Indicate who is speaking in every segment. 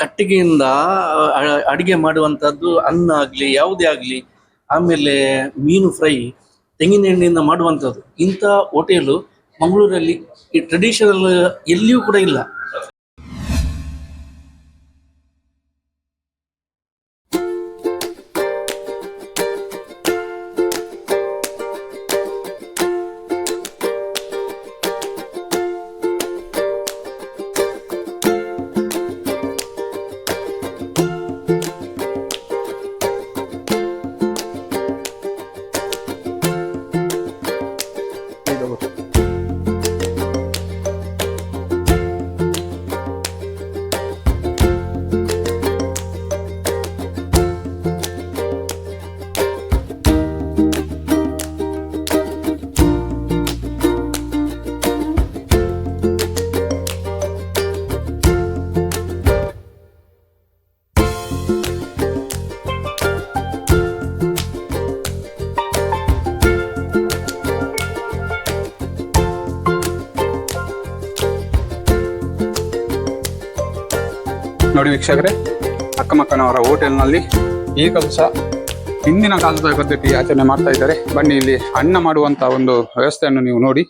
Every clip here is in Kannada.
Speaker 1: ಕಟ್ಟಿಗೆಯಿಂದ ಅಡಿಗೆ ಮಾಡುವಂತದ್ದು ಅನ್ನ ಆಗ್ಲಿ, ಯಾವುದೇ ಆಗ್ಲಿ, ಆಮೇಲೆ ಮೀನು ಫ್ರೈ ತೆಂಗಿನ ಎಣ್ಣೆಯಿಂದ ಮಾಡುವಂಥದ್ದು. ಇಂಥ ಹೋಟೆಲು ಮಂಗಳೂರಲ್ಲಿ ಈ ಟ್ರೆಡಿಷನಲ್ ಎಲ್ಲಿಯೂ ಕೂಡ ಇಲ್ಲ.
Speaker 2: ನೋಡಿ ವೀಕ್ಷಕರೇ, ಅಕ್ಕಮಕ್ಕನವರ ಹೋಟೆಲ್ನಲ್ಲಿ ಈಗಲೂ ಸಹ ಹಿಂದಿನ ಕಾಲದ ಪದ್ಧತಿ ಆಚರಣೆ ಮಾಡ್ತಾ ಇದ್ದಾರೆ. ಬನ್ನಿ, ಇಲ್ಲಿ ಅನ್ನ ಮಾಡುವಂತ ಒಂದು ವ್ಯವಸ್ಥೆಯನ್ನು ನೀವು ನೋಡಿ.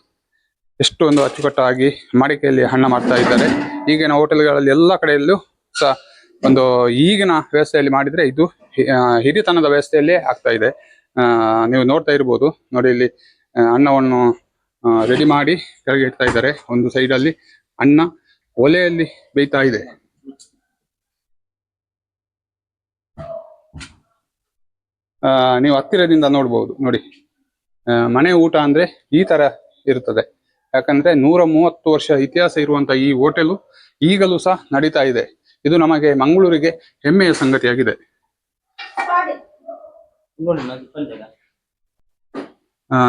Speaker 2: ಎಷ್ಟು ಒಂದು ಅಚ್ಚುಕಟ್ಟಾಗಿ ಮಡಿಕೆಯಲ್ಲಿ ಅನ್ನ ಮಾಡ್ತಾ ಇದ್ದಾರೆ. ಈಗಿನ ಹೋಟೆಲ್ಗಳಲ್ಲಿ ಎಲ್ಲ ಕಡೆಯಲ್ಲೂ ಸಹ ಒಂದು ಈಗಿನ ವ್ಯವಸ್ಥೆಯಲ್ಲಿ ಮಾಡಿದ್ರೆ ಇದು ಹಿರಿತನದ ವ್ಯವಸ್ಥೆಯಲ್ಲೇ ಆಗ್ತಾ ಇದೆ. ನೀವು ನೋಡ್ತಾ ಇರ್ಬೋದು. ನೋಡಿ, ಇಲ್ಲಿ ಅನ್ನವನ್ನು ರೆಡಿ ಮಾಡಿ ಕೆಳಗೆ ಇಡ್ತಾ ಇದ್ದಾರೆ. ಒಂದು ಸೈಡಲ್ಲಿ ಅನ್ನ ಒಲೆಯಲ್ಲಿ ಬೇಯ್ತಾ ಇದೆ. ನೀವು ಹತ್ತಿರದಿಂದ ನೋಡ್ಬೋದು ನೋಡಿ. ಮನೆ ಊಟ ಅಂದ್ರೆ ಈ ತರ ಇರುತ್ತದೆ ಯಾಕಂದ್ರೆ ನೂರ ಮೂವತ್ತು ವರ್ಷ ಇತಿಹಾಸ ಇರುವಂತ ಈ ಹೋಟೆಲು ಈಗಲೂ ಸಹ ನಡೀತಾ ಇದೆ. ಇದು ನಮಗೆ ಮಂಗಳೂರಿಗೆ ಹೆಮ್ಮೆಯ ಸಂಗತಿಯಾಗಿದೆ.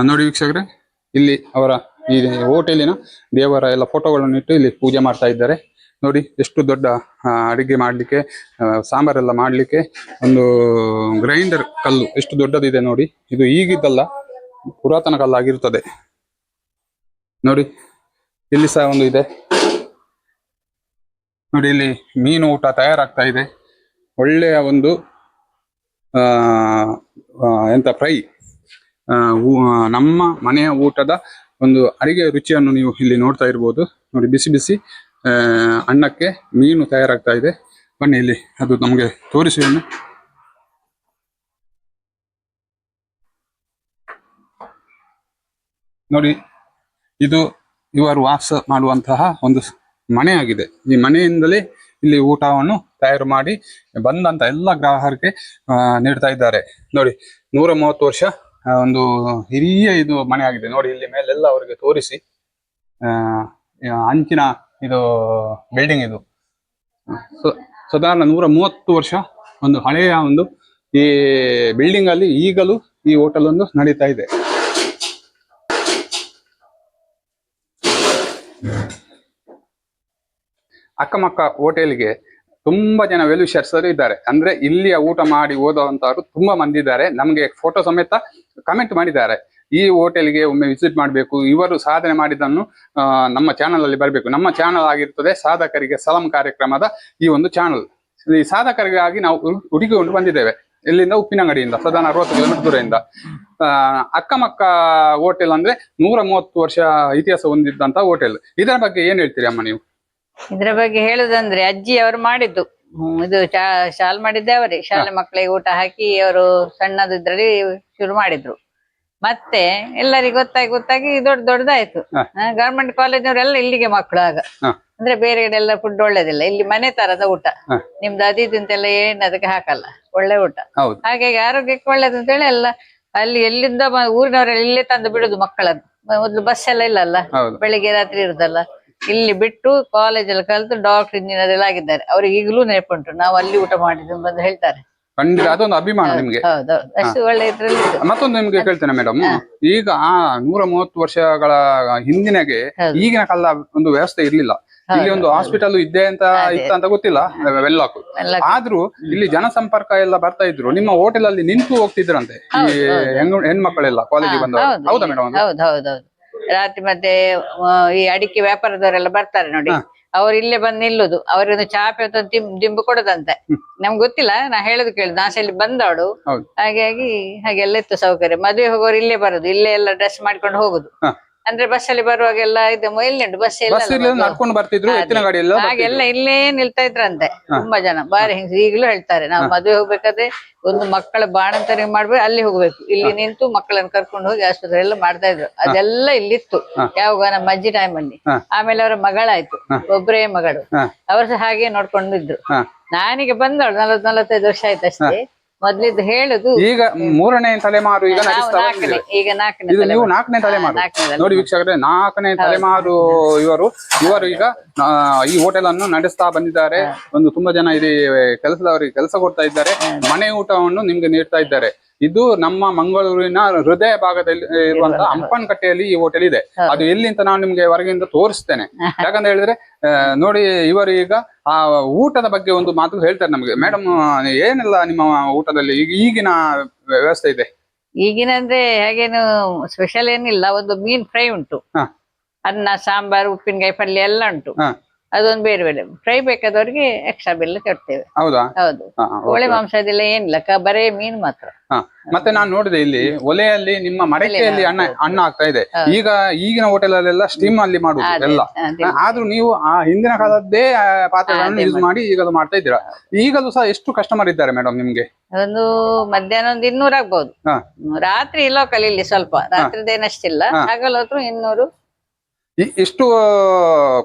Speaker 2: ನೋಡಿ ವೀಕ್ಷಕರೇ ಇಲ್ಲಿ ಅವರ ಈ ಹೋಟೆಲಿನ ದೇವರ ಎಲ್ಲ ಫೋಟೋಗಳನ್ನು ಇಟ್ಟು ಇಲ್ಲಿ ಪೂಜೆ ಮಾಡ್ತಾ ಇದ್ದಾರೆ. ನೋಡಿ, ಎಷ್ಟು ದೊಡ್ಡ ಅಡಿಗೆ ಮಾಡ್ಲಿಕ್ಕೆ ಸಾಂಬಾರೆಲ್ಲ ಮಾಡ್ಲಿಕ್ಕೆ ಒಂದು ಗ್ರೈಂಡರ್ ಕಲ್ಲು ಎಷ್ಟು ದೊಡ್ಡದಿದೆ ನೋಡಿ. ಇದು ಈಗಿದ್ದಲ್ಲ, ಪುರಾತನ ಕಲ್ಲಾಗಿರುತ್ತದೆ ನೋಡಿ, ಇಲ್ಲಿ ಸಹ ಒಂದು ಇದೆ. ನೋಡಿ, ಇಲ್ಲಿ ಮೀನು ಊಟ ತಯಾರಾಗ್ತಾ ಇದೆ. ಒಳ್ಳೆಯ ಒಂದು ಎಂತ ಫ್ರೈ ನಮ್ಮ ಮನೆಯ ಊಟದ ಒಂದು ಅಡಿಗೆ ರುಚಿಯನ್ನು ನೀವು ಇಲ್ಲಿ ನೋಡ್ತಾ ಇರ್ಬೋದು. ನೋಡಿ, ಬಿಸಿ ಬಿಸಿ ಅನ್ನಕ್ಕೆ ಮೀನು ತಯಾರಾಗ್ತಾ ಇದೆ. ಬನ್ನಿ ಇಲ್ಲಿ, ಅದು ನಮಗೆ ತೋರಿಸಿ ನೋಡಿ, ಇದು ಇವರು ವಾಸ ಮಾಡುವಂತಹ ಒಂದು ಮನೆಯಾಗಿದೆ. ಈ ಮನೆಯಿಂದಲೇ ಇಲ್ಲಿ ಊಟವನ್ನು ತಯಾರು ಮಾಡಿ ಬಂದಂತ ಎಲ್ಲ ಗ್ರಾಹಕರಿಗೆ ನೀಡ್ತಾ ಇದ್ದಾರೆ. ನೋಡಿ, ನೂರ ಮೂವತ್ತು ವರ್ಷ ಒಂದು ಹಿರಿಯ ಇದು ಮನೆ ಆಗಿದೆ ನೋಡಿ, ಇಲ್ಲಿ ಮೇಲೆಲ್ಲ ಅವರಿಗೆ ತೋರಿಸಿ ಅಂಚಿನ ಇದು ಬಿಲ್ಡಿಂಗ್ ಇದು. ಸಾಧಾರಣ ನೂರ ಮೂವತ್ತು ವರ್ಷ ಒಂದು ಹಳೆಯ ಒಂದು ಈ ಬಿಲ್ಡಿಂಗ್ ಅಲ್ಲಿ ಈಗಲೂ ಈ ಹೋಟೆಲ್ ಒಂದು ನಡೀತಾ ಇದೆ. ಅಕ್ಕಮಕ್ಕ ಹೋಟೆಲ್ಗೆ ತುಂಬಾ ಜನ ವೆಲ್ವಿಷರ್ಸ್ ಇದ್ದಾರೆ. ಅಂದ್ರೆ ಇಲ್ಲಿಯ ಊಟ ಮಾಡಿ ಓದುವಂತವರು ತುಂಬಾ ಮಂದಿ ಇದ್ದಾರೆ. ನಮಗೆ ಫೋಟೋ ಸಮೇತ ಕಮೆಂಟ್ ಮಾಡಿದ್ದಾರೆ. ಈ ಹೋಟೆಲ್ಗೆ ಒಮ್ಮೆ ವಿಸಿಟ್ ಮಾಡಬೇಕು. ಇವರು ಸಾಧನೆ ಮಾಡಿದ್ದನ್ನು ನಮ್ಮ ಚಾನಲ್ ಅಲ್ಲಿ ಬರಬೇಕು. ನಮ್ಮ ಚಾನಲ್ ಆಗಿರ್ತದೆ ಸಾಧಕರಿಗೆ ಸಲಂ ಕಾರ್ಯಕ್ರಮದ ಈ ಒಂದು ಚಾನಲ್. ಈ ಸಾಧಕರಿಗಾಗಿ ನಾವು ಹುಡುಕಿಕೊಂಡು ಬಂದಿದ್ದೇವೆ. ಇಲ್ಲಿಂದ ಉಪ್ಪಿನಂಗಡಿಯಿಂದ ಸದಾನ ಅರವತ್ತು ಕಿಲೋಮೀಟರ್ ದೂರದಿಂದ. ಅಕ್ಕ ಅಕ್ಕಮಕ್ಕ ಹೋಟೆಲ್ ಅಂದ್ರೆ ನೂರ ಮೂವತ್ತು ವರ್ಷ ಇತಿಹಾಸ ಹೊಂದಿದ್ದಂತ ಹೋಟೆಲ್. ಇದರ ಬಗ್ಗೆ ಏನ್ ಹೇಳ್ತೀರಿ ಅಮ್ಮ ನೀವು?
Speaker 3: ಇದರ ಬಗ್ಗೆ ಹೇಳುದಂದ್ರೆ ಅಜ್ಜಿ ಅವರು ಮಾಡಿದ್ದು. ಇದು ಶಾ- ಶಾಲ್ ಮಾಡಿದ್ದೆ ಅವರೇ. ಶಾಲೆ ಮಕ್ಕಳಿಗೆ ಊಟ ಹಾಕಿ ಅವರು ಸಣ್ಣದಿದ್ರಲ್ಲಿ ಶುರು ಮಾಡಿದ್ರು. ಮತ್ತೆ ಎಲ್ಲರಿಗೂ ಗೊತ್ತಾಗಿ ಗೊತ್ತಾಗಿ ದೊಡ್ಡ ದೊಡ್ಡದಾಯ್ತು.
Speaker 2: ಹ.
Speaker 3: ಗವರ್ಮೆಂಟ್ ಕಾಲೇಜ್ನವರೆಲ್ಲ ಇಲ್ಲಿಗೆ ಮಕ್ಕಳು ಆಗ. ಅಂದ್ರೆ ಬೇರೆ ಕಡೆ ಎಲ್ಲ ಫುಡ್ ಒಳ್ಳೇದಿಲ್ಲ. ಇಲ್ಲಿ ಮನೆ ತರದ ಊಟ. ನಿಮ್ದು ಅದಿದಂತೆಲ್ಲ ಅಂತೆಲ್ಲ ಏನ್ ಅದಕ್ಕೆ ಹಾಕಲ್ಲ. ಒಳ್ಳೆ ಊಟ. ಹಾಗಾಗಿ ಆರೋಗ್ಯಕ್ಕೆ ಒಳ್ಳೇದು ಅಂತೇಳಿ ಎಲ್ಲ ಅಲ್ಲಿ ಎಲ್ಲಿಂದ ಊರಿನವರೆಲ್ಲ ಇಲ್ಲೇ ತಂದು ಬಿಡುದು ಮಕ್ಕಳನ್ನು. ಮೊದ್ಲು ಬಸ್ ಎಲ್ಲ ಇಲ್ಲಲ್ಲ.
Speaker 2: ಅಲ್ಲ
Speaker 3: ಬೆಳಿಗ್ಗೆ ರಾತ್ರಿ ಇರುದಲ್ಲ. ಇಲ್ಲಿ ಬಿಟ್ಟು ಕಾಲೇಜಲ್ಲಿ ಕಲಿತು ಡಾಕ್ಟರ್ ಇಂಜಿನಿಯರ್ ಎಲ್ಲ ಆಗಿದ್ದಾರೆ. ಅವ್ರಿಗೆ ಈಗಲೂ ನೆನಪುಂಟು. ನಾವು ಅಲ್ಲಿ ಊಟ ಮಾಡಿದ್ವಿ ಬಂದು ಹೇಳ್ತಾರೆ.
Speaker 2: ಖಂಡಿತ ಅದೊಂದು ಅಭಿಮಾನ ನಿಮ್ಗೆ.
Speaker 3: ಹೌದೌದು ಅಷ್ಟು ಒಳ್ಳೆ ಇದ್ರಲ್ಲಿ.
Speaker 2: ಮತ್ತೊಂದು ನಿಮ್ಗೆ ಕೇಳ್ತೇನೆ ಮೇಡಮ್ ಈಗ ಆ ನೂರ ಮೂವತ್ತು ವರ್ಷಗಳ ಹಿಂದಿನಗೆ
Speaker 3: ಹೌದು.
Speaker 2: ಈಗಿನ ಕಾಲದ ಒಂದು ವ್ಯವಸ್ಥೆ ಇರ್ಲಿಲ್ಲ. ಇಲ್ಲಿ ಒಂದು ಹಾಸ್ಪಿಟಲ್ ಇದೆ ಅಂತ ಇತ್ತ ಅಂತ ಗೊತ್ತಿಲ್ಲ ವೆಲ್ಲಾಕು
Speaker 3: ಎಲ್ಲ
Speaker 2: ಆದ್ರೂ ಇಲ್ಲಿ ಜನಸಂಪರ್ಕ ಎಲ್ಲ ಬರ್ತಾ ಇದ್ರು. ನಿಮ್ಮ ಹೋಟೆಲ್ ಅಲ್ಲಿ ನಿಂತು ಹೋಗ್ತಿದ್ರಂತೆ ಈ. ಹೆಣ್ಣು ಹೆಣ್ಮಕ್ಳೆಲ್ಲ ಕಾಲೇಜಿಗೆ ಬಂದ
Speaker 3: ಹೌದು.
Speaker 2: ಹೌದಾ ಮೇಡಮ್
Speaker 3: ಹೌದು ಹೌದು ಹೌದು. ರಾತ್ರಿ ಮತ್ತೆ ಆ, ಈ ಅಡಿಕೆ ವ್ಯಾಪಾರದವರೆಲ್ಲ ಬರ್ತಾರೆ ನೋಡಿ. ಅವ್ರು ಇಲ್ಲೇ ಬಂದು ನಿಲ್ಲುದು. ಅವ್ರಿಗೆ ಚಾಪೆ ಅಂತ ದಿಂಬು ಕೊಡದಂತೆ. ನಮ್ಗೆ ಗೊತ್ತಿಲ್ಲ ನಾ ಹೇಳುದು ಕೇಳುದು ನಾಶ ಇಲ್ಲಿ ಬಂದವಳು. ಹಾಗಾಗಿ ಹಾಗೆಲ್ಲ ಇತ್ತು ಸೌಕರ್ಯ. ಮದುವೆ ಹೋಗೋರು ಇಲ್ಲೇ ಬರೋದು. ಇಲ್ಲೇ ಎಲ್ಲ ಡ್ರೆಸ್ ಮಾಡ್ಕೊಂಡು ಹೋಗುದು. ಅಂದ್ರೆ ಬಸ್ಸಲ್ಲಿ ಬರುವಾಗೆಲ್ಲ ಇದು ಎಲ್ಲಿ ಬಸ್
Speaker 2: ಬಸ್ ಇಲ್ಲ ನಡ್ಕೊಂಡು ಬರ್ತಿದ್ರು ಎತ್ತಿನ ಗಾಡಿ ಎಲ್ಲ
Speaker 3: ಹಾಗೆಲ್ಲ ಇಲ್ಲೇ ನಿಲ್ತಾ ಇದ್ರಂತೆ ತುಂಬಾ ಜನ. ಬಾರಿ ಹಿಂಗ್ ಈಗಲೂ ಹೇಳ್ತಾರೆ ನಾವು ಮದುವೆ ಹೋಗ್ಬೇಕಾದ್ರೆ ಒಂದು ಮಕ್ಕಳ ಬಾಣಂತರಿ ಮಾಡ್ಬೇಕು ಅಲ್ಲಿ ಹೋಗ್ಬೇಕು. ಇಲ್ಲಿ ನಿಂತು ಮಕ್ಕಳನ್ನ ಕರ್ಕೊಂಡು ಹೋಗಿ ಆಸ್ಪತ್ರೆ ಎಲ್ಲ ಮಾಡ್ತಾ ಇದ್ರು. ಅದೆಲ್ಲ ಇಲ್ಲಿತ್ತು. ಯಾವಾಗ ನಮ್ಮ ಅಜ್ಜಿ ಟೈಮ್ ಅಲ್ಲಿ. ಆಮೇಲೆ ಅವರ ಮಗಳಾಯ್ತು ಒಬ್ಬರೇ ಮಗಳು. ಅವರು ಸಹ ಹಾಗೆ ನೋಡ್ಕೊಂಡಿದ್ರು
Speaker 2: ನಾನಿಗೆ
Speaker 3: ನಾನೀಗ ಬಂದವಳು ನಲವತ್ ನಲವತ್ತೈದು ವರ್ಷ ಆಯ್ತು ಅಷ್ಟೇ ಮೊದ್ಲಿದ್ದು ಹೇಳುದು
Speaker 2: ಈಗ ಮೂರನೇ ತಲೆಮಾರು ಈಗ ನಡೆಸ್ತಾ ಬಂದಿದೆ
Speaker 3: ಈಗ ನಾಲ್ಕನೇ
Speaker 2: ಇದು
Speaker 3: ತಲೆ
Speaker 2: ನೀವು ನಾಲ್ಕನೇ ತಲೆಮಾರು. ನೋಡಿ ವೀಕ್ಷಕರೇ ನಾಲ್ಕನೇ ತಲೆಮಾರು ಇವರು ಇವರು ಈಗ ಆ, ಈ ಹೋಟೆಲ್ ಅನ್ನು ನಡೆಸ್ತಾ ಬಂದಿದ್ದಾರೆ. ಒಂದು ತುಂಬಾ ಜನ ಇಲ್ಲಿ ಕೆಲಸದವರಿಗೆ ಕೆಲಸ ಕೊಡ್ತಾ ಇದ್ದಾರೆ. ಮನೆ ಊಟವನ್ನು ನಿಮ್ಗೆ ನೀಡ್ತಾ ಇದ್ದಾರೆ. ಇದು ನಮ್ಮ ಮಂಗಳೂರಿನ ಹೃದಯ ಭಾಗದಲ್ಲಿ ಇರುವಂತಹ ಹಂಪನಕಟ್ಟೆಯಲ್ಲಿ ಈ ಹೋಟೆಲ್ ಇದೆ. ಅದು ಎಲ್ಲಿ ಅಂತ ನಾನು ನಿಮ್ಗೆ ಹೊರಗಿಂದ ತೋರಿಸ್ತೇನೆ. ಯಾಕಂತ ಹೇಳಿದ್ರೆ ನೋಡಿ ಇವರು ಈಗ ಆ ಊಟದ ಬಗ್ಗೆ ಒಂದು ಮಾತು ಹೇಳ್ತಾರೆ ನಮಗೆ. ಮೇಡಮ್ ಏನೆಲ್ಲ ನಿಮ್ಮ ಊಟದಲ್ಲಿ? ಈಗ ಈಗಿನ ವ್ಯವಸ್ಥೆ ಇದೆ.
Speaker 3: ಈಗಿನ ಅಂದ್ರೆ ಹೇಗೇನು ಸ್ಪೆಷಲ್ ಏನಿಲ್ಲ. ಒಂದು ಮೀನ್ ಫ್ರೈ ಉಂಟು. ಅನ್ನ ಸಾಂಬಾರ್ ಉಪ್ಪಿನಕಾಯಿ ಪಲ್ಯ ಎಲ್ಲ ಉಂಟು. ಅದೊಂದು ಬೇರೆ ಬೇರೆ. ಫ್ರೈ ಬೇಕಾದವ್ರಿಗೆ ಎಕ್ಸ್ಟ್ರಾ ಬೆಲ್ಲ ಕಟ್ತೇವೆ.
Speaker 2: ಹೌದಾ?
Speaker 3: ಹೌದು.
Speaker 2: ಹಾ, ಹಾ.
Speaker 3: ಮಾಂಸದಿಲ್ಲ ಏನಿಲ್ಲ ಕ- ಬರೇ ಮೀನು ಮಾತ್ರ.
Speaker 2: ಹಾ. ಮತ್ತೆ ನಾನು ನೋಡಿದೆ ಇಲ್ಲಿ ಒಲೆಯಲ್ಲಿ ನಿಮ್ಮ ಮಡಕೆಯಲ್ಲಿ ಅನ್ನ ಅನ್ನ ಆಗ್ತಾ ಇದೆ. ಈಗ ಈಗಿನ ಹೋಟೆಲ್ ಅಲ್ಲೆಲ್ಲ ಸ್ಟೀಮ್ ಅಲ್ಲಿ ಮಾಡುದು ಎಲ್ಲ.
Speaker 3: ಅದೇ.
Speaker 2: ಆದ್ರೂ ನೀವು ಆ ಹಿಂದಿನ ಕಾಲದ್ದೇ ಆ, ಪಾತ್ರೆಗಳನ್ನು ಯೂಸ್ ಮಾಡಿ. ಈಗಲೂ ಮಾಡ್ತಾ ಇದ್ದೀರಾ? ಈಗಲೂ ಸಹ ಎಷ್ಟು ಕಸ್ಟಮರ್ ಇದ್ದಾರೆ ಮೇಡಮ್ ನಿಮ್ಗೆ?
Speaker 3: ಒಂದು ಮಧ್ಯಾಹ್ನ ಒಂದು ಇನ್ನೂರು ಆಗ್ಬಹುದು
Speaker 2: ಹಾ.
Speaker 3: ರಾತ್ರಿ ಇಲ್ಲ ಇಲ್ಲಿ ಸ್ವಲ್ಪ. ರಾತ್ರಿದೇನಷ್ಟಿಲ್ಲ.
Speaker 2: ಹಾ.
Speaker 3: ಹಗಲು ಹೊತ್ತು ಇನ್ನೂರು.
Speaker 2: ಈ- ಇಷ್ಟು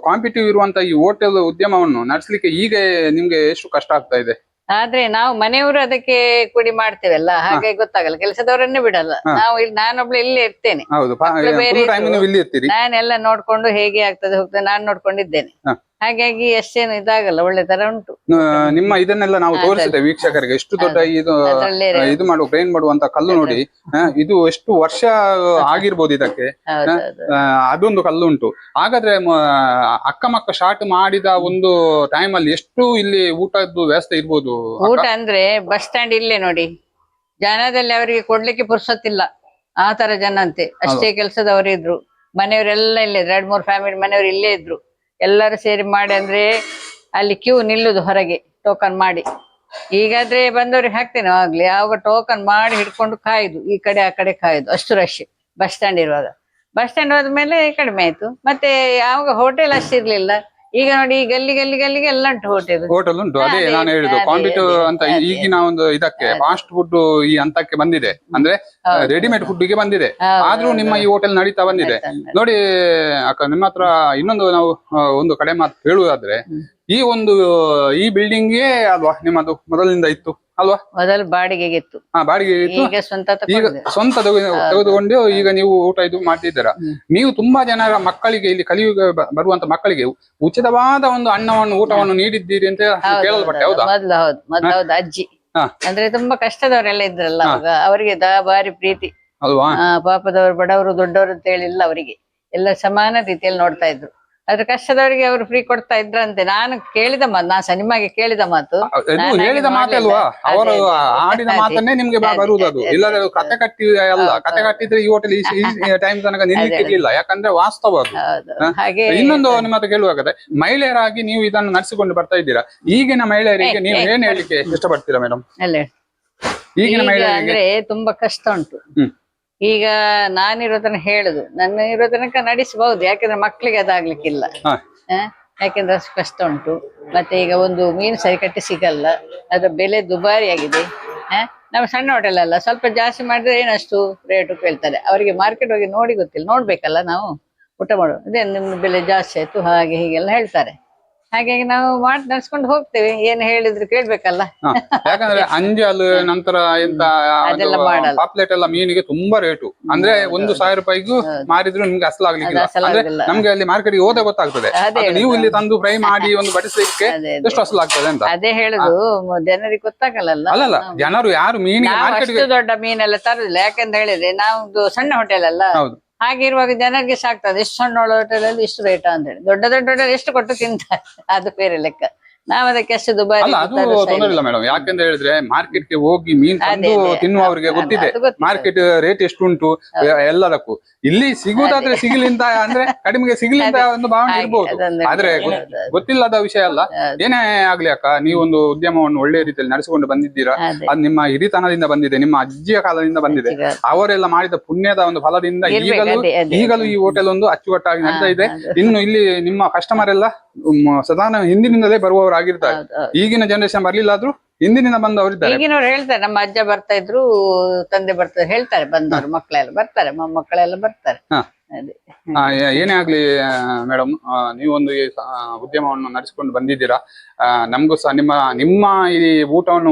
Speaker 2: ಕಾಂಪಿಟಿವ್ ಇರುವಂತ ಈ ಹೋಟೆಲ್ ಉದ್ಯಮವನ್ನು ನಡೆಸಲಿಕ್ಕೆ ಈಗ ನಿಮ್ಗೆ ಎಷ್ಟು ಕಷ್ಟ ಆಗ್ತಾ ಇದೆ?
Speaker 3: ಆದ್ರೆ ನಾವು ಮನೆಯವರು ಅದಕ್ಕೆ ಕೂಡಿ ಮಾಡ್ತೇವಲ್ಲ ಹಾಗೆ ಗೊತ್ತಾಗಲ್ಲ ಕೆಲಸದವರನ್ನೇ ಬಿಡಲ್ಲ. ನಾವು ಇಲ್ಲಿ ನಾನೊಬ್ಳು ಇಲ್ಲೇ ಇರ್ತೇನೆ. ನಾನೆಲ್ಲ ನೋಡ್ಕೊಂಡು ಹೇಗೆ ಆಗ್ತದೆ ಹೋಗ್ತದೆ ನಾನು ನೋಡ್ಕೊಂಡಿದ್ದೇನೆ. ಹಾಗಾಗಿ ಅಷ್ಟೇನು ಇದಾಗಲ್ಲ ಒಳ್ಳೆ ತರ ಉಂಟು.
Speaker 2: ನಿಮ್ಮ ಇದನ್ನೆಲ್ಲ ನಾವು ತೋರಿಸಿದೆ ವೀಕ್ಷಕರಿಗೆ ಎಷ್ಟು ದೊಡ್ಡ ಇದು ಇದು ಮಾಡುವ ಗ್ರೈಂಡ್ ಮಾಡುವಂತ ಕಲ್ಲು ನೋಡಿ. ಇದು ಎಷ್ಟು ವರ್ಷ ಆಗಿರ್ಬೋದು ಇದಕ್ಕೆ. ಅದೊಂದು ಕಲ್ಲು ಉಂಟು. ಹಾಗಾದ್ರೆ ಅಕ್ಕಮಕ್ಕ ಶಾರ್ಟ್ ಮಾಡಿದ ಒಂದು ಟೈಮ್ ಅಲ್ಲಿ ಎಷ್ಟು ಇಲ್ಲಿ ಊಟದ್ದು ವ್ಯವಸ್ಥೆ ಇರ್ಬೋದು?
Speaker 3: ಊಟ ಅಂದ್ರೆ ಬಸ್ ಸ್ಟ್ಯಾಂಡ್ ಇಲ್ಲೇ ನೋಡಿ. ಜನದಲ್ಲಿ ಅವರಿಗೆ ಕೊಡ್ಲಿಕ್ಕೆ ಪುರ್ಸೊತ್ತಿಲ್ಲ ಆ ತರ ಜನ ಅಂತೆ. ಅಷ್ಟೇ ಕೆಲಸದವರು ಇದ್ರು. ಮನೆಯವರೆಲ್ಲ ಇಲ್ಲೇ ಇದ್ರು. ಎರಡ್ ಮೂರ್ ಫ್ಯಾಮಿಲಿ ಮನೆಯವರು ಇಲ್ಲೇ ಇದ್ರು. ಎಲ್ಲರೂ ಸೇರಿ ಮಾಡಿ ಅಂದ್ರೆ ಅಲ್ಲಿ ಕ್ಯೂ ನಿಲ್ಲುದು ಹೊರಗೆ ಟೋಕನ್ ಮಾಡಿ. ಈಗಾದ್ರೆ ಬಂದವ್ರಿಗೆ ಹಾಕ್ತೇನೆ ಆಗ್ಲಿ, ಆವಾಗ ಟೋಕನ್ ಮಾಡಿ ಹಿಡ್ಕೊಂಡು ಕಾಯ್ದು, ಈ ಕಡೆ ಆ ಕಡೆ ಕಾಯ್ದು, ಅಷ್ಟು ರಶ್ ಬಸ್ ಸ್ಟ್ಯಾಂಡ್ ಇರುವಾಗ. ಬಸ್ ಸ್ಟ್ಯಾಂಡ್ ಹೋದ್ಮೇಲೆ ಕಡಿಮೆ ಆಯ್ತು. ಮತ್ತೆ ಯಾವಾಗ ಹೋಟೆಲ್ ಅಷ್ಟಿರ್ಲಿಲ್ಲ ಈಗ ನೋಡಿ ಈ ಗಲ್ಲಿ ಗಲ್ಲಿ ಗಲ್ಲಿಗೆ ಎಲ್ಲ ಉಂಟು ಹೋಟೆಲ್
Speaker 2: ಹೋಟೆಲ್ ಉಂಟು. ಅದೇ ನಾನು ಹೇಳಿದ್ದು
Speaker 3: ಕಾಂಬಿಟು
Speaker 2: ಅಂತ. ಈಗಿನ ಒಂದು ಇದಕ್ಕೆ ಫಾಸ್ಟ್ ಫುಡ್ ಈ ಹಂತಕ್ಕೆ ಬಂದಿದೆ. ಅಂದ್ರೆ ರೆಡಿಮೇಡ್ ಫುಡ್ಗೆ ಬಂದಿದೆ. ಆದ್ರೂ ನಿಮ್ಮ ಈ ಹೋಟೆಲ್ ನಡೀತಾ ಬಂದಿದೆ. ನೋಡಿ ಅಕ್ಕ ನಿಮ್ಮ ಹತ್ರ ಇನ್ನೊಂದು ನಾವು ಒಂದು ಕಡೆ ಮಾತು ಹೇಳುವುದಾದ್ರೆ ಈ ಒಂದು ಈ ಬಿಲ್ಡಿಂಗ್ ಅಲ್ವಾ ನಿಮ್ಮದು ಮೊದಲಿನಿಂದ ಇತ್ತು ಅಲ್ವಾ?
Speaker 3: ಮೊದಲು ಬಾಡಿಗೆಗೆ ಇತ್ತು.
Speaker 2: ಹಾ ಬಾಡಿಗೆ ಇತ್ತು.
Speaker 3: ಈಗ ಸ್ವಂತ
Speaker 2: ಈಗ
Speaker 3: ತಗೊಂಡಿದೆ
Speaker 2: ಸ್ವಂತ ತೆಗೆದು- ತೆಗೆದುಕೊಂಡು ಈಗ ನೀವು ಊಟ ಇದು ಮಾಡ್ತಿದ್ದೀರಾ. ನೀವು ತುಂಬಾ ಜನರ ಮಕ್ಕಳಿಗೆ ಇಲ್ಲಿ ಕಲಿಯುಗ ಬ- ಬರುವಂತ ಮಕ್ಕಳಿಗೆ ಉಚಿತವಾದ ಒಂದು ಅನ್ನವನ್ನು ಊಟವನ್ನು ನೀಡಿದ್ದೀರಿ ಅಂತ ಕೇಳಲ್ಪಟ್ಟೆ ಹೌದಾ?
Speaker 3: ಮೊದ್ಲು ಹೌದು ಮೊದ್ಲು ಹೌದು ಅಜ್ಜಿ.
Speaker 2: ಹಾ.
Speaker 3: ಅಂದ್ರೆ ತುಂಬಾ ಕಷ್ಟದವರೆಲ್ಲ ಇದ್ರಲ್ಲ ಅವಾಗ. ಅವರಿಗೆ ದ ಬಾರಿ ಪ್ರೀತಿ.
Speaker 2: ಅಲ್ವಾ?
Speaker 3: ಆ, ಪಾಪದವರು ಬಡವರು ದೊಡ್ಡವರು ಅಂತ ಹೇಳಿಲ್ಲ ಅವರಿಗೆ. ಎಲ್ಲ ಸಮಾನ ರೀತಿಯಲ್ಲಿ ನೋಡ್ತಾ ಇದ್ರು. ಆದ್ರೆ ಕಷ್ಟದವರಿಗೆ ಅವರು ಫ್ರೀ ಕೊಡ್ತಾ ಇದ್ರಂತೆ. ನಾನು ಕೇಳಿದ ಮಾತು ನಾನು ಸಿನಿಮಾಗೆ ಕೇಳಿದ ಮಾತು. ನಾನಾಗಿ
Speaker 2: ಹೇಳಿದ. ಮಾತಲ್ವಾ? ಅವರು. ಆಡಿದ ಮಾತನ್ನೇ ನಿಮ್ಗೆ ಬರುವುದು ಅದು. ಇಲ್ಲದ್ರೆ
Speaker 3: ಅದೇ.
Speaker 2: ಕತೆ ಕಟ್ಟಿ ಅಲ್ಲ ಕತೆ ಕಟ್ಟಿದ್ರೆ ಈ ಹೋಟೆಲ್ ಈ ಟೈಮ್ ತನಕ ನಿಲ್ಲಿಕ್ಕಿಲ್ಲ. ಯಾಕಂದ್ರೆ ವಾಸ್ತವ ಅದು.
Speaker 3: ಹಾಗೆ
Speaker 2: ಇನ್ನೊಂದು ನಿಮ್ಮ ಹತ್ರ ಕೇಳುವಾಗದೆ ಮಹಿಳೆಯರಾಗಿ ನೀವು ಇದನ್ನು ನಡೆಸಿಕೊಂಡು ಬರ್ತಾ ಇದ್ದೀರಾ? ಈಗಿನ ಮಹಿಳೆಯರಿಗೆ ನೀವು ಏನ್ ಹೇಳಿಕ್ಕೆ ಇಷ್ಟಪಡ್ತೀರಾ ಮೇಡಮ್ ಈಗಿನ
Speaker 3: ಈಗ
Speaker 2: ಮಹಿಳೆಯರಿಗೆ?
Speaker 3: ಅಂದ್ರೆ ತುಂಬಾ ಕಷ್ಟ ಉಂಟು. ಈಗ ನಾನಿರೋದನ್ನ ತನಕ ಹೇಳುದು ನನ್ನ ಇರೋ ತನಕ ನಡೆಸಬಹುದು ಯಾಕಂದ್ರೆ ಮಕ್ಕಳಿಗೆ ಅದಾಗ್ಲಿಕ್ಕಿಲ್ಲ. ಯಾಕೆಂದ್ರೆ ಯಾಕಂದ್ರೆ ಅಷ್ಟು ಕಷ್ಟ ಉಂಟು. ಮತ್ತೆ ಈಗ ಒಂದು ಮೀನು ಸರಿ ಕಟ್ಟಿ ಸಿಗಲ್ಲ ಅದ್ರ ಬೆಲೆ ದುಬಾರಿ ಆಗಿದೆ ನಾವು ನಮ್ಮ ಸಣ್ಣ ಹೋಟೆಲ್ ಅಲ್ಲ ಸ್ವಲ್ಪ ಜಾಸ್ತಿ ಮಾಡಿದ್ರೆ ಏನಷ್ಟು ರೇಟು ಕೇಳ್ತಾರೆ. ಅವರಿಗೆ ಮಾರ್ಕೆಟ್ ಹೋಗಿ ನೋಡಿ ಗೊತ್ತಿಲ್ಲ ನೋಡ್ಬೇಕಲ್ಲ ನಾವು ಊಟ ಮಾಡೋದು ಅದೇ ನಿಮ್ಮ ಬೆಲೆ ಜಾಸ್ತಿ ಆಯ್ತು ಹಾಗೆ ಹೀಗೆಲ್ಲ ಹೇಳ್ತಾರೆ. ಹಾಗಾಗಿ ನಾವು ಮಾಡಿ ನಡ್ಸ್ಕೊಂಡು ಹೋಗ್ತೇವೆ. ಏನು ಹೇಳಿದ್ರು ಕೇಳ್ಬೇಕಲ್ಲ.
Speaker 2: ಯಾಕಂದ್ರೆ ಯಾಕಂದ್ರೆ ಅಲ್ಲಿ ನಂತರ ಎಂತ
Speaker 3: ಅದೆಲ್ಲ ಮಾಡಲ್ಲ.
Speaker 2: ಪಾಪ್ಲೆಟ್ ಎಲ್ಲ ಮೀನಿಗೆ ತುಂಬಾ ರೇಟು ಅಂದ್ರೆ ಒಂದು ಸಾವಿರ ರೂಪಾಯಿಗೂ ಮಾರಿದ್ರು ನಿಮ್ಗೆ ಅಸಲಾಗ್ಲಿಕ್ಕಿಲ್ಲ
Speaker 3: ಅದು
Speaker 2: ಅಂದ್ರೆ. ನಮ್ಗೆ ಅಲ್ಲಿ ಮಾರ್ಕೆಟ್ ಹೋದ ಗೊತ್ತಾಗ್ತದೆ.
Speaker 3: ಅದೇ
Speaker 2: ಅದು ನೀವು ಇಲ್ಲಿ ತಂದು ಫ್ರೈ ಮಾಡಿ ಒಂದು ಬಡಿಸ್ಲಿಕ್ಕೆ
Speaker 3: ಅದೇ
Speaker 2: ಎಷ್ಟು ಅಸಲಾಗ್ತದೆ ಅಂತ.
Speaker 3: ಅದೇ ಹೇಳುದು. ಮ- ಜನರಿಗೆ ಗೊತ್ತಾಗಲ್ಲ
Speaker 2: ಅಲ್ಲಲ್ಲ ಜನರು ಯಾರು ಮೀನಿಗೆ
Speaker 3: ನಾವು
Speaker 2: ಮಾರ್ಕೆಟ್ಗೆ
Speaker 3: ಅಷ್ಟು ದೊಡ್ಡ ಮೀನೆಲ್ಲ ತರುದಿಲ್ಲ. ಯಾಕಂತ ಹೇಳಿದ್ರೆ ನಾವು ಸಣ್ಣ ಹೋಟೆಲ್ ಅಲ್ಲ.
Speaker 2: ಹೌದು.
Speaker 3: ಹಾಗಿರುವಾಗ ಜನರಿಗೆ ಸಾಕ್ತದೆ ಇಷ್ಟು ಸಣ್ಣ ಹೋಟೆಲಲ್ಲಿ ಇಷ್ಟು ರೇಟ್ ಅಂತ ಹೇಳಿ. ದೊಡ್ಡ ದೊಡ್ಡ ಹೋಟೆಲ್ ಎಷ್ಟು ಕೊಟ್ಟು ತಿಂತಾರೆ? ಅದು ಬೇರೆ ಲೆಕ್ಕ. ನಾವ್ ಅದಕ್ಕೆ ಅಷ್ಟು ದುಬಾರಿ
Speaker 2: ಅಲ್ಲ ಅದು ತೊಂದರೆ
Speaker 3: ಇಲ್ಲ.
Speaker 2: ಮೇಡಮ್ ಯಾಕಂತ ಹೇಳಿದ್ರೆ ಮಾರ್ಕೆಟ್ಗೆ ಹೋಗಿ ಮೀನ್ ತಂದು
Speaker 3: ತಿನ್ನುವ ಅವ್ರಿಗೆ
Speaker 2: ತಿನ್ನುವವರಿಗೆ ಗೊತ್ತಿದೆ. ಮಾರ್ಕೆಟ್ ರೇಟ್ ಎಷ್ಟುಂಟು ಎಲ್ಲದಕ್ಕೂ. ಇಲ್ಲಿ ಸಿಗುದಾದ್ರೆ ಸಿಗಲಿಂದ ಅಂದ್ರೆ ಕಡಿಮೆಗೆ ಸಿಗಲಿಂದ. ಒಂದು ಭಾವನೆ ಇರ್ಬೋದು. ಆದ್ರೆ ಗೊತ್ತಿಲ್ಲದ ವಿಷಯ ಅಲ್ಲ. ಏನೇ ಆಗ್ಲಿ ಅಕ್ಕ ನೀವೊಂದು ಉದ್ಯಮವನ್ನು ಒಳ್ಳೆ ರೀತಿಯಲ್ಲಿ ನಡೆಸಿಕೊಂಡು ಬಂದಿದ್ದೀರಾ?
Speaker 3: ಅದೇ.
Speaker 2: ನಿಮ್ಮ ಹಿರಿತನದಿಂದ ಬಂದಿದೆ ನಿಮ್ಮ ಅಜ್ಜಿಯ ಕಾಲದಿಂದ ಬಂದಿದೆ. ಅವರೆಲ್ಲ ಮಾಡಿದ ಪುಣ್ಯದ ಒಂದು ಫಲದಿಂದ ಈಗಲೂ. ಈಗಲೂ ಈ ಹೋಟೆಲ್ ಒಂದು ಅಚ್ಚುಕಟ್ಟಾಗಿ ನಡೀತಾ ಇದೆ. ಇನ್ನು ಇಲ್ಲಿ ನಿಮ್ಮ ಕಸ್ಟಮರ್ ಎಲ್ಲ ಸದಾನ ಹಿಂದಿನಿಂದಲೇ ಬರುವವರಾಗಿರ್ತಾರೆ
Speaker 3: ಹೌದು.
Speaker 2: ಈಗಿನ ಜನರೇಷನ್ ಬರ್ಲಿಲ್ಲ ಆದ್ರೂ ಹಿಂದಿನಿಂದ ಬಂದವರಿದ್ದಾರೆ
Speaker 3: ಈಗಿನವ್ರು ಹೇಳ್ತಾರೆ ನಮ್ಮ ಅಜ್ಜ ಬರ್ತಾ ಇದ್ರು ತಂದೆ ಬರ್ತಾರೆ ಹೇಳ್ತಾರೆ ಬಂದವರು ಮಕ್ಕಳೆಲ್ಲ ಬರ್ತಾರೆ ಮಕ್ಕಳೆಲ್ಲ ಬರ್ತಾರೆ.
Speaker 2: ಹಾ.
Speaker 3: ಅದೇ.
Speaker 2: ಆ, ಏ- ಏನೇ ಆಗ್ಲಿ ಮೇಡಮ್ ನೀವೊಂದು ಈ ಸ- ಉದ್ಯಮವನ್ನು ನಡೆಸಿಕೊಂಡು ಬಂದಿದ್ದೀರಾ ಆ, ನಮಗೂ ಸಹ ನಿಮ್ಮ ನಿಮ್ಮ ಈ ಊಟವನ್ನು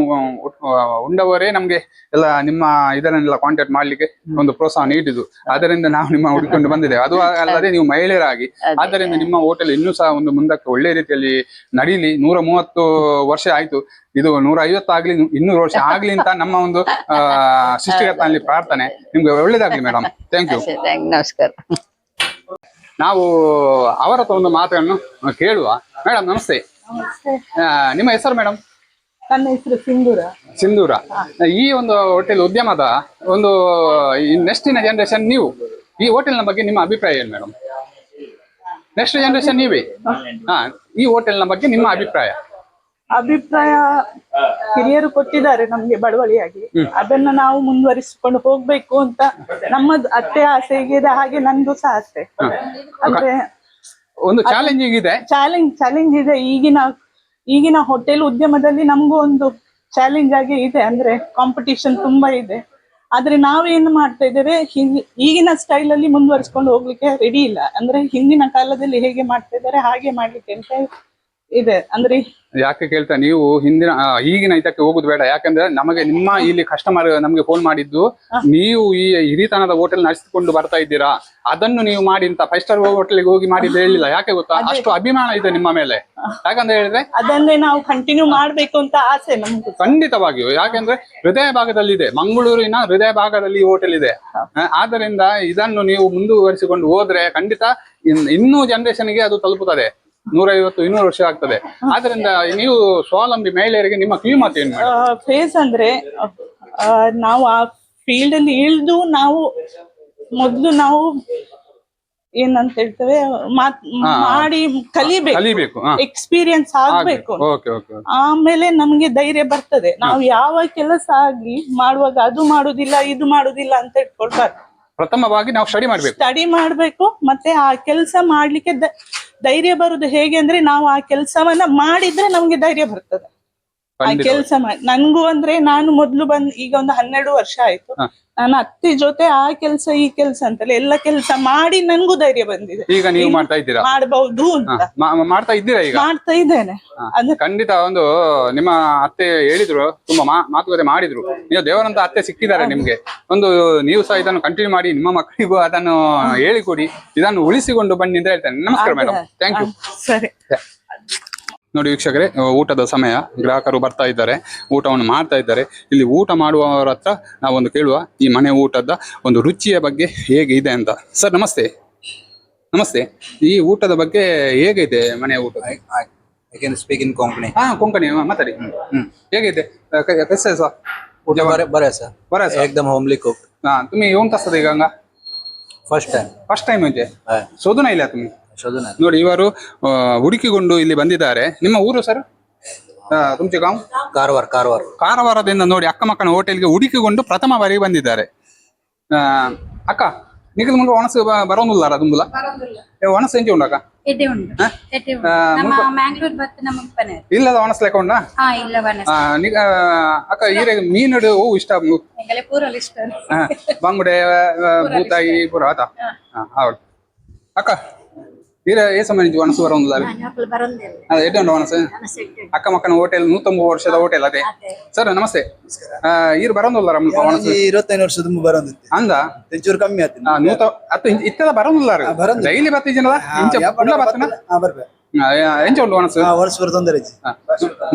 Speaker 2: ಉಂಡವರೇ ನಮ್ಗೆ ಎಲ್ಲ ನಿಮ್ಮ ಇದನ್ನೆಲ್ಲ ಕಾಂಟ್ಯಾಕ್ಟ್ ಮಾಡ್ಲಿಕ್ಕೆ ಒಂದು ಪ್ರೋತ್ಸಾಹ ನೀಡಿದ್ದು. ಅದರಿಂದ ನಾವು ನಿಮ್ಮ ಹುಡುಕೊಂಡು ಬಂದಿದ್ದೇವೆ. ಅದು ಅಲ್ಲದೆ ನೀವು ಮಹಿಳೆಯರಾಗಿ. ಆದ್ದರಿಂದ ನಿಮ್ಮ ಹೋಟೆಲ್ ಇನ್ನೂ ಸಹ ಒಂದು ಮುಂದಕ್ಕೆ ಒಳ್ಳೆ ರೀತಿಯಲ್ಲಿ ನಡೀಲಿ. ನೂರ ಮೂವತ್ತು ವರ್ಷ ಆಯ್ತು. ಇದು ನೂರ ಐವತ್ತು ಆಗ್ಲಿ ಇನ್ನೂರು ವರ್ಷ ಆಗ್ಲಿ ಅಂತ ನಮ್ಮ ಒಂದು ಆ ಸೃಷ್ಟಿಕರ್ತನಲ್ಲಿ ಪ್ರಾರ್ಥನೆ. ನಿಮ್ಗೆ ಒಳ್ಳೇದಾಗ್ಲಿ ಮೇಡಮ್ ಥ್ಯಾಂಕ್ ಯು
Speaker 3: ನಮಸ್ಕಾರ.
Speaker 2: ನಾವು ಅವರ ಹತ್ರ ಒಂದು ಮಾತುಗಳನ್ನು ಕೇಳುವ. ಮೇಡಮ್ ನಮಸ್ತೆ. ಆ, ನಿಮ್ಮ ಹೆಸರು ಮೇಡಮ್
Speaker 4: ನನ್ನ ಹೆಸರು ಸಿಂಧೂರ.
Speaker 2: ಸಿಂಧೂರ. ಈ ಒಂದು ಹೋಟೆಲ್ ಉದ್ಯಮದ ಒಂದು ನೆಕ್ಸ್ಟಿನ ಜನರೇಷನ್ ನೀವು. ಈ ಹೋಟೆಲ್ನ ಬಗ್ಗೆ ನಿಮ್ಮ ಅಭಿಪ್ರಾಯ ಏನು ಮೇಡಮ್ ನೆಕ್ಸ್ಟ್ ಜನರೇಷನ್ ನೀವೇ? ಹಾ. ಈ ಹೋಟೆಲ್ನ ಬಗ್ಗೆ ನಿಮ್ಮ ಅಭಿಪ್ರಾಯ.
Speaker 4: ಅಭಿಪ್ರಾಯ ಹಿರಿಯರು ಕೊಟ್ಟಿದ್ದಾರೆ ನಮ್ಗೆ ಬಡವಳಿಯಾಗಿ ಅದನ್ನ ನಾವು ಮುಂದುವರಿಸಿಕೊಂಡು ಹೋಗ್ಬೇಕು ಅಂತ ನಮ್ಮದು ಅತ್ತೆ ಆಸೆ ಇದೆ ಹಾಗೆ ನಂದು ಸಹ ಆಸೆ ಅಂದ್ರೆ
Speaker 2: ಒಂದು ಚಾಲೆಂಜಿಂಗ್ ಇದೆ
Speaker 4: ಚಾಲೆಂಜ್ ಚಾಲೆಂಜ್ ಇದೆ. ಈಗಿನ ಈಗಿನ ಹೋಟೆಲ್ ಉದ್ಯಮದಲ್ಲಿ ನಮಗೂ ಒಂದು ಚಾಲೆಂಜ್ ಆಗಿ ಇದೆ. ಅಂದ್ರೆ ಕಾಂಪಿಟಿಷನ್ ತುಂಬಾ ಇದೆ. ಆದ್ರೆ ನಾವೇನು ಮಾಡ್ತಾ ಇದ್ದೇವೆ ಈಗಿನ ಸ್ಟೈಲ್ ಅಲ್ಲಿ ಮುಂದುವರಿಸಿಕೊಂಡು ಹೋಗ್ಲಿಕ್ಕೆ ರೆಡಿ ಇಲ್ಲ. ಅಂದ್ರೆ ಹಿಂದಿನ ಕಾಲದಲ್ಲಿ ಹೇಗೆ ಮಾಡ್ತಾ ಇದ್ದಾರೆ ಹಾಗೆ ಮಾಡ್ಲಿಕ್ಕೆ ಅಂತ ಇದೆ. ಅಂದ್ರೆ
Speaker 2: ಯಾಕೆ ಕೇಳ್ತಾ ನೀವು ಹಿಂದಿನ ಈಗಿನ ಇದಕ್ಕೆ ಹೋಗುದು ಬೇಡ. ಯಾಕಂದ್ರೆ ನಮಗೆ ನಿಮ್ಮ ಇಲ್ಲಿ ಕಸ್ಟಮರ್ ನಮಗೆ ಫೋನ್ ಮಾಡಿದ್ದು ನೀವು ಈ ಹಿರಿತನದ ಹೋಟೆಲ್ ನಡೆಸಿಕೊಂಡು ಬರ್ತಾ ಇದ್ದೀರಾ? ಅದನ್ನು ನೀವು ಮಾಡಿ ಅಂತ ಫೈವ್ ಸ್ಟಾರ್ ಹೋಟೆಲ್ಗೆ ಹೋಗಿ ಮಾಡಿದ್ದು ಹೇಳಿಲ್ಲ. ಯಾಕೆ ಗೊತ್ತಾ? ಅಷ್ಟು ಅಭಿಮಾನ ಇದೆ ನಿಮ್ಮ ಮೇಲೆ. ಯಾಕಂತ ಹೇಳಿದ್ರೆ
Speaker 4: ಅದನ್ನೇ ನಾವು ಕಂಟಿನ್ಯೂ ಮಾಡ್ಬೇಕು ಅಂತ ಆಸೆ ನಮ್ಗೆ.
Speaker 2: ಖಂಡಿತವಾಗಿಯೂ. ಯಾಕೆಂದ್ರೆ ಹೃದಯ ಭಾಗದಲ್ಲಿದೆ ಮಂಗಳೂರಿನ ಹೃದಯ ಭಾಗದಲ್ಲಿ ಹೋಟೆಲ್ ಇದೆ. ಆದ್ದರಿಂದ ಇದನ್ನು ನೀವು ಮುಂದುವರಿಸಿಕೊಂಡು ಹೋದ್ರೆ ಖಂಡಿತ ಇನ್- ಇನ್ನೂ ಜನರೇಷನ್ಗೆ ಅದು ತಲುಪುತ್ತದೆ. ನೂರೈವತ್ತು ಇನ್ನೂರು ವರ್ಷ ಆಗ್ತದೆ. ಆದ್ರಿಂದ ನೀವು ಸ್ವಾವಲಂಬಿ ಮಹಿಳೆಯರಿಗೆ ನಿಮ್ಮ ಕಿವಿಮಾತು ಏನು
Speaker 4: ಫೇಸ್ ಅಂದ್ರೆ ಆ, ನಾವು ಆ ಫೀಲ್ಡ್ ಅಲ್ಲಿ ಇಳಿದು ನಾವು ಮೊದಲು ನಾವು ಏನಂತ ಹೇಳ್ತೇವೆ ಮಾತ್ ಮಾಡಿ ಕಲಿಬೇಕು.
Speaker 2: ಕಲಿಬೇಕು ಹಾ.
Speaker 4: ಎಕ್ಸ್ಪೀರಿಯನ್ಸ್ ಆಗ್ಬೇಕು.
Speaker 2: ಓಕೆ ಓಕೆ
Speaker 4: ಆಮೇಲೆ ನಮ್ಗೆ ಧೈರ್ಯ ಬರ್ತದೆ. ನಾವು ಯಾವ ಕೆಲಸ ಆಗ್ಲಿ ಮಾಡುವಾಗ ಅದು ಮಾಡುದಿಲ್ಲ ಇದು ಮಾಡುದಿಲ್ಲ ಅಂತ ಇಟ್ಕೊಳ್ಬಾರ್ದು.
Speaker 2: ಪ್ರಥಮವಾಗಿ ನಾವು ಸ್ಟಡಿ ಮಾಡ್ಬೇಕು.
Speaker 4: ಸ್ಟಡಿ ಮಾಡ್ಬೇಕು, ಮತ್ತೆ ಆ ಕೆಲಸ ಮಾಡ್ಲಿಕ್ಕೆ ಧೈರ್ಯ ಬರುದು ಹೇಗೆ ಅಂದ್ರೆ ನಾವು ಆ ಕೆಲಸವನ್ನ ಮಾಡಿದ್ರೆ ನಮ್ಗೆ ಧೈರ್ಯ ಬರ್ತದೆ. ಕೆಲಸ ಮಾಡಿ ನನ್ಗೂ ಅಂದ್ರೆ ನಾನು ಮೊದ್ಲು ಬಂದ್ ಈಗ ಒಂದು ಹನ್ನೆರಡು ವರ್ಷ ಆಯ್ತು.
Speaker 2: ನನ್ನ
Speaker 4: ನಾನು ಅತ್ತೆ ಜೊತೆ ಆ ಕೆಲಸ ಈ ಕೆಲಸ ಅಂತಲ್ಲ ಎಲ್ಲ ಕೆಲಸ ಮಾಡಿ ನನ್ಗೂ ಧೈರ್ಯ ಬಂದಿದೆ.
Speaker 2: ಈಗ ನೀವು ಮಾಡ್ತಾ ಇದ್ದೀರಾ?
Speaker 4: ಮಾಡಬಹುದು ಅಂತ.
Speaker 2: ಮಾಡ್ತಾ ಇದ್ದೀರಾ ಈಗ?
Speaker 4: ಮಾಡ್ತಾ ಇದ್ದೇನೆ.
Speaker 2: ಖಂಡಿತ ಒಂದು ನಿಮ್ಮ ಅತ್ತೆ ಹೇಳಿದ್ರು ತುಂಬಾ ಮಾತುಕತೆ ಮಾಡಿದ್ರು. ನೀವು ದೇವರಂತ ಅತ್ತೆ ಸಿಕ್ಕಿದ್ದಾರೆ ನಿಮ್ಗೆ. ಒಂದು ನೀವು ಸಹ ಇದನ್ನು ಕಂಟಿನ್ಯೂ ಮಾಡಿ ನಿಮ್ಮ ಮಕ್ಕಳಿಗೂ ಅದನ್ನು ಹೇಳಿಕೊಡಿ. ಇದನ್ನು ಉಳಿಸಿಕೊಂಡು ಬನ್ನಿ ಅಂತ ಹೇಳ್ತೇನೆ. ನಮಸ್ಕಾರ ಮೇಡಮ್ ಥ್ಯಾಂಕ್ ಯು
Speaker 4: ಸರಿ.
Speaker 2: ನೋಡಿ ವೀಕ್ಷಕರೇ ಊಟದ ಸಮಯ. ಗ್ರಾಹಕರು ಬರ್ತಾ ಇದ್ದಾರೆ ಊಟವನ್ನು ಮಾಡ್ತಾ ಇದ್ದಾರೆ. ಇಲ್ಲಿ ಊಟ ಮಾಡುವವರ ಹತ್ರ ನಾವೊಂದು ಕೇಳುವ ಈ ಮನೆ ಊಟದ ಒಂದು ರುಚಿಯ ಬಗ್ಗೆ ಹೇಗೆ ಇದೆ ಅಂತ. ಸರ್ ನಮಸ್ತೆ. ನಮಸ್ತೆ. ಈ ಊಟದ ಬಗ್ಗೆ ಹೇಗಿದೆ ಮನೆ ಊಟ
Speaker 5: ಸ್ಪೀಕ್ ಇನ್ ಕೊಂಕಣಿ
Speaker 2: ಹಾ ಕೊಂಕಣಿ ಮಾತಾಡಿ.
Speaker 5: ಹ್ಮ್
Speaker 2: ಹೇಗಿದೆ? ಬರ ಸರ್.
Speaker 5: ಬರೇ ಸರ್ ಎಕ್ದಮ್
Speaker 2: ಹೋಮ್ಲಿ ಕುಕ್ ಹಾ ಏನ್ ತಸ್ತದ ಈಗ
Speaker 5: ಫಸ್ಟ್ ಟೈಮ್
Speaker 2: ಫಸ್ಟ್ ಟೈಮ್
Speaker 5: ಇದೆ
Speaker 2: ಶೋಧನ ಇಲ್ಲ
Speaker 5: ತುಮಿ?
Speaker 2: ನೋಡಿ ಇವರು ಆ, ಹುಡುಕಿಕೊಂಡು ಇಲ್ಲಿ ಬಂದಿದ್ದಾರೆ. ನಿಮ್ಮ ಊರು ಸರ್? ತುಮಚೆ ಗಾಂವ್?
Speaker 5: ಕಾರವಾರ ಕಾರವಾರ.
Speaker 2: ಕಾರವಾರದಿಂದ ನೋಡಿ ಅಕ್ಕಮಕ್ಕನ ಹೋಟೆಲ್ಗೆ ಹುಡುಕಿಕೊಂಡು ಪ್ರಥಮ ಬಾರಿಗೆ ಬಂದಿದ್ದಾರೆ. ಆ, ಅಕ್ಕ ನಿಗದ ಮುಂದೆ ಒಣಸು ಬರೋಂಗಿಲ್ಲ ತುಂಬುಲ ಒಣಸು ಎಂಚೆ ಉಂಡು ಅಕ್ಕ?
Speaker 6: ಎಡೆ ಉಂಟು. ಎಡೆ ಉಂಟು. ನಮ್ಮ ಮ್ಯಾಂಗ್ಳೂರ್
Speaker 2: ಇಲ್ಲದ ಒಣಸ್ಲೆಕ್ಕ ಉಂಡ
Speaker 6: ಹಾ ಇಲ್ಲ
Speaker 2: ಅಕ್ಕ ಈರೆ ಮೀನುಡು ಹೂ ಇಷ್ಟ?
Speaker 6: ಮು- ಎಂಗಲೆ ಪೂರಲ್
Speaker 2: ಬಂಗುಡೆ ಭೂತಾಯಿ ಪುರ ಆತ? ಹೌದು. ಅಕ್ಕ ಈರ ಏ ಸಮಯ ಒಣಸು ಬರೋದಿಲ್ಲ ಅದೇ ಎಡ್ಡೆ ಒಣಸು
Speaker 6: ಅನಸೆಟ್ಟು
Speaker 2: ಅಕ್ಕ ಮಕ್ಕನ ಹೋಟೆಲ್ ನೂತೊಂಬತ್ತು ವರ್ಷದ ಹೋಟೆಲ್ ಅದೇ.
Speaker 6: ಅದೇ.
Speaker 2: ಸರ್ ನಮಸ್ತೆ. ಆ, ಈರು ಬರೋದಿಲ್ಲ ರಮ್ಮ ಒಣಸು
Speaker 5: ಇರುವತ್ತೈದು ವರ್ಷದ ತುಂಬ ಬರೋದಿತ್ತು
Speaker 2: ಅಂದ
Speaker 5: ಒಂಚೂರು ಕಮ್ಮಿ ಆಯ್ತು.
Speaker 2: ನೂತ ಇತ್ತ ಇತ್ತದ ಬರೋದಿಲ್ಲ. ಡೈಲಿ ಬರ್ತಿದ್ದೀನಲ್ಲ? ಇಂಚ
Speaker 5: ಹಾ ಬರ್ಬೇಕು.
Speaker 2: ಎಂಚ ಉಂಟು ಮನಸ್ಸು
Speaker 5: ವರ್ಷ ತೊಂದರೆ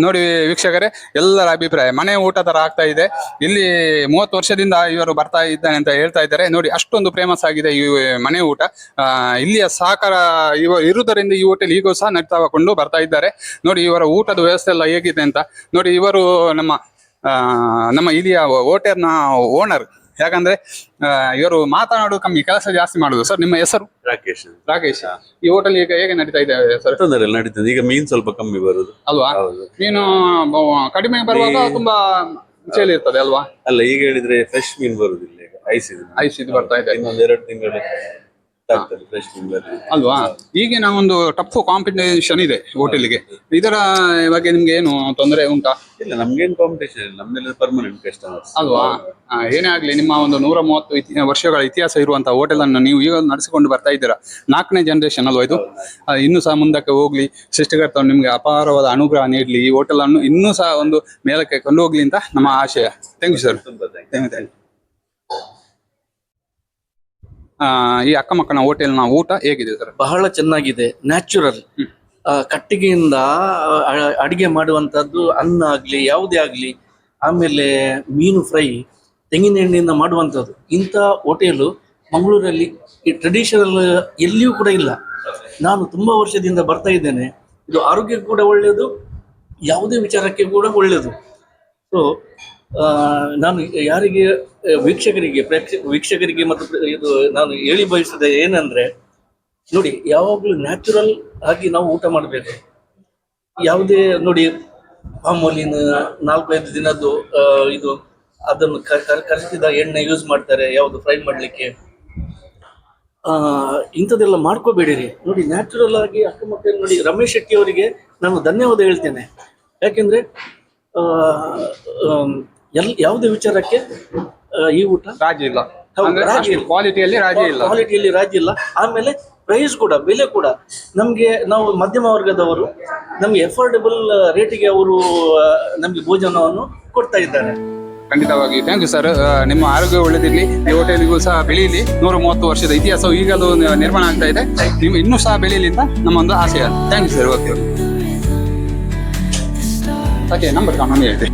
Speaker 2: ನೋಡಿ ವೀಕ್ಷಕರೇ ಎಲ್ಲರ ಅಭಿಪ್ರಾಯ. ಮನೆ ಊಟ ತರ ಆಗ್ತಾ ಇದೆ. ಇಲ್ಲಿ ಮೂವತ್ತು ವರ್ಷದಿಂದ ಇವರು ಬರ್ತಾ ಇದ್ದಾನೆ ಅಂತ ಹೇಳ್ತಾ ಇದ್ದಾರೆ. ನೋಡಿ ಅಷ್ಟೊಂದು ಫೇಮಸ್ ಆಗಿದೆ ಈ ಮನೆ ಊಟ. ಆ, ಇಲ್ಲಿಯ ಸಹಕಾರ ಇವ ಇರುವುದರಿಂದ ಈ ಹೋಟೆಲ್ ಈಗೂ ಸಹ ನಡ್ತಾಕೊಂಡು ಬರ್ತಾ ಇದ್ದಾರೆ. ನೋಡಿ ಇವರ ಊಟದ ವ್ಯವಸ್ಥೆ ಎಲ್ಲ ಹೇಗಿದೆ ಅಂತ. ನೋಡಿ ಇವರು ನಮ್ಮ ನಮ್ಮ ಇಲ್ಲಿಯ ಹೋಟೆಲ್ನ ಓನರ್ ಯಾಕಂದ್ರೆ ಇವರು ಮಾತನಾಡುವ ಕಮ್ಮಿ ಕೆಲಸ ಜಾಸ್ತಿ ಮಾಡುದು. ಸರ್ ನಿಮ್ಮ ಹೆಸರು?
Speaker 7: ರಾಕೇಶ್.
Speaker 2: ರಾಕೇಶ್. ಈ ಹೋಟೆಲ್ ಈಗ ಹೇಗೆ ನಡೀತಾ ಇದೆ ಸರ್?
Speaker 7: ತೊಂದರೆ ಇಲ್ಲ ನಡೀತದೆ. ಈಗ ಮೀನ್ ಸ್ವಲ್ಪ ಕಮ್ಮಿ ಬರುದು.
Speaker 2: ಅಲ್ವಾ?
Speaker 7: ಹೌದು.
Speaker 2: ಮೀನು ಬ- ಕಡಿಮೆ ಬರುವಾಗ ತುಂಬಾ ಸೇಲ್ ಇರ್ತದೆ ಅಲ್ವಾ?
Speaker 7: ಅಲ್ಲ ಈಗ ಹೇಳಿದ್ರೆ ಫ್ರೆಶ್ ಮೀನ್ ಬರುದಿಲ್ಲ ಈಗ. ಐಸ್ ಇದು
Speaker 2: ಐಸ್ ಇದು ಬರ್ತಾ ಇದೆ.
Speaker 7: ಇನ್ನೊಂದ್ ಎರಡು ತಿಂಗಳು. ಆಗ್ತದೆ
Speaker 2: ಅಲ್ವಾ? ಈಗಿನ ಒಂದು ಟಫ್ ಕಾಂಪಿಟೇಷನ್ ಇದೆ ಹೋಟೆಲ್ಗೆ. ಇದರ ಬಗ್ಗೆ ನಿಮ್ಗೆ ಏನು ತೊಂದರೆ ಉಂಟಾ?
Speaker 7: ಇಲ್ಲ ನಮ್ಗೇನ್ ಕಾಂಪಿಟೇಷನ್ ಇಲ್ಲ. ನಮ್ದೆಲ್ಲ ಪರ್ಮನೆಂಟ್ ಕಸ್ಟಮರ್ಸ್
Speaker 2: ಅಲ್ವಾ? ಆ, ಏನೇ ಆಗ್ಲಿ ನಿಮ್ಮ ಒಂದು ನೂರ ಮೂವತ್ತು ಇತಿ- ವರ್ಷಗಳ ಇತಿಹಾಸ ಇರುವಂತಹ ಹೋಟೆಲ್ ಅನ್ನು ನೀವು ಈಗ ನಡೆಸಿಕೊಂಡು ಬರ್ತಾ ಇದ್ದೀರಾ? ನಾಲ್ಕನೇ ಜನರೇಷನ್ ಅಲ್ವಾ ಇದು? ಆ, ಇನ್ನೂ ಸಹ ಮುಂದಕ್ಕೆ ಹೋಗ್ಲಿ ಸೃಷ್ಟಿಕರ್ತ ನಿಮ್ಗೆ ಅಪಾರವಾದ ಅನುಗ್ರಹ ನೀಡ್ಲಿ. ಈ ಹೋಟೆಲ್ ಅನ್ನು ಇನ್ನೂ ಸಹ ಒಂದು ಮೇಲಕ್ಕೆ ಕೊಂಡು ಹೋಗ್ಲಿ ಅಂತ ನಮ್ಮ ಆಶಯ. ಥ್ಯಾಂಕ್ ಯು ಸರ್
Speaker 7: ತುಂಬಾ thanks.
Speaker 2: ಈ ಅಕ್ಕಮಕ್ಕನ ಹೋಟೆಲ್ನ ಊಟ ಹೇಗಿದೆ ಸರ್?
Speaker 1: ಬಹಳ ಚೆನ್ನಾಗಿದೆ ನ್ಯಾಚುರಲ್. ಕಟ್ಟಿಗೆಯಿಂದ ಅಡಿಗೆ ಮಾಡುವಂತದ್ದು ಅನ್ನ ಆಗ್ಲಿ ಯಾವುದೇ ಆಗ್ಲಿ ಆಮೇಲೆ ಮೀನು ಫ್ರೈ ತೆಂಗಿನ ಎಣ್ಣೆಯಿಂದ ಮಾಡುವಂಥದ್ದು ಇಂಥ ಹೋಟೆಲು ಮಂಗಳೂರಲ್ಲಿ ಈ ಟ್ರೆಡಿಷನಲ್ ಎಲ್ಲಿಯೂ ಕೂಡ ಇಲ್ಲ. ನಾನು ತುಂಬಾ ವರ್ಷದಿಂದ ಬರ್ತಾ ಇದ್ದೇನೆ. ಇದು ಆರೋಗ್ಯಕ್ಕೆ ಕೂಡ ಒಳ್ಳೆಯದು ಯಾವುದೇ ವಿಚಾರಕ್ಕೆ ಕೂಡ ಒಳ್ಳೆಯದು ಸೊ ನಾನು ಯಾರಿಗೆ ವೀಕ್ಷಕರಿಗೆ, ಪ್ರೇಕ್ಷ, ವೀಕ್ಷಕರಿಗೆ ಮತ್ತು ಇದು ನಾನು ಹೇಳಿ ಬಯಸಿದ ಏನಂದ್ರೆ, ನೋಡಿ, ಯಾವಾಗಲೂ ನ್ಯಾಚುರಲ್ ಆಗಿ ನಾವು ಊಟ ಮಾಡಬೇಕು. ಯಾವುದೇ, ನೋಡಿ ಮಾಮೂಲಿನ ನಾಲ್ಕೈದು ದಿನದ್ದು ಇದು, ಅದನ್ನು ಕರೆಸಿದ ಎಣ್ಣೆ ಯೂಸ್ ಮಾಡ್ತಾರೆ, ಯಾವುದು ಫ್ರೈ ಮಾಡಲಿಕ್ಕೆ. ಇಂಥದ್ದೆಲ್ಲ ಮಾಡ್ಕೋಬೇಡಿರಿ. ನೋಡಿ ನ್ಯಾಚುರಲ್ ಆಗಿ ಅಕ್ಕಮಕ್ಕಳು, ನೋಡಿ, ರಮೇಶ್ ಶೆಟ್ಟಿ ಅವರಿಗೆ ನಾನು ಧನ್ಯವಾದ ಹೇಳ್ತೇನೆ. ಯಾಕೆಂದ್ರೆ ಎಲ್ ಯಾವುದೇ ವಿಚಾರಕ್ಕೆ ಈ ಊಟ?
Speaker 2: ರಾಜಿ ಇಲ್ಲ.
Speaker 1: ಹೌದು,
Speaker 2: ಅಂದ್ರೆ
Speaker 1: ರಾಜಿ
Speaker 2: ಅಷ್ಟು
Speaker 1: ಇಲ್ಲ.
Speaker 2: ಕ್ವಾಲಿಟಿಯಲ್ಲಿ ರಾಜಿ ಇಲ್ಲ.
Speaker 1: ಕ್ವಾಲಿಟಿಯಲ್ಲಿ ರಾಜಿ ಇಲ್ಲ. ಆಮೇಲೆ ಪ್ರೈಸ್ ಕೂಡ ಬೆಲೆ ಕೂಡ. ನಮಗೆ ನಾವು ಮಧ್ಯಮ ವರ್ಗದವರು ನಮಗೆ ಎಫೋರ್ಡೆಬಲ್ ರೇಟಿಗೆ ಅವರು ನಮ್ಗೆ ಭೋಜನವನ್ನು ಕೊಡ್ತಾ ಇದ್ದಾರೆ.
Speaker 2: ಖಂಡಿತವಾಗಿ. ಥ್ಯಾಂಕ್ ಯು ಸರ್ ನಿಮ್ಮ ಆರೋಗ್ಯ ಒಳ್ಳೆದಿರಲಿ. ಈ ಹೋಟೆಲ್ಗೂ ಸಹ ಬೆಳೀಲಿ ನೂರ ಮೂವತ್ತು ವರ್ಷದ ಇತಿಹಾಸವು ಈಗಲೂ ನಿ- ನಿರ್ಮಾಣ ಆಗ್ತಾ ಇದೆ. ನೀವು ಇನ್ನೂ ಸಹ ಬೆಳೀಲಿ ಅಂತ ನಮ್ಮ ಒಂದು ಆಶಯ. Thank you sir okay okay number ಕಾಣೋಣ ಹೇಳ್ತೀನಿ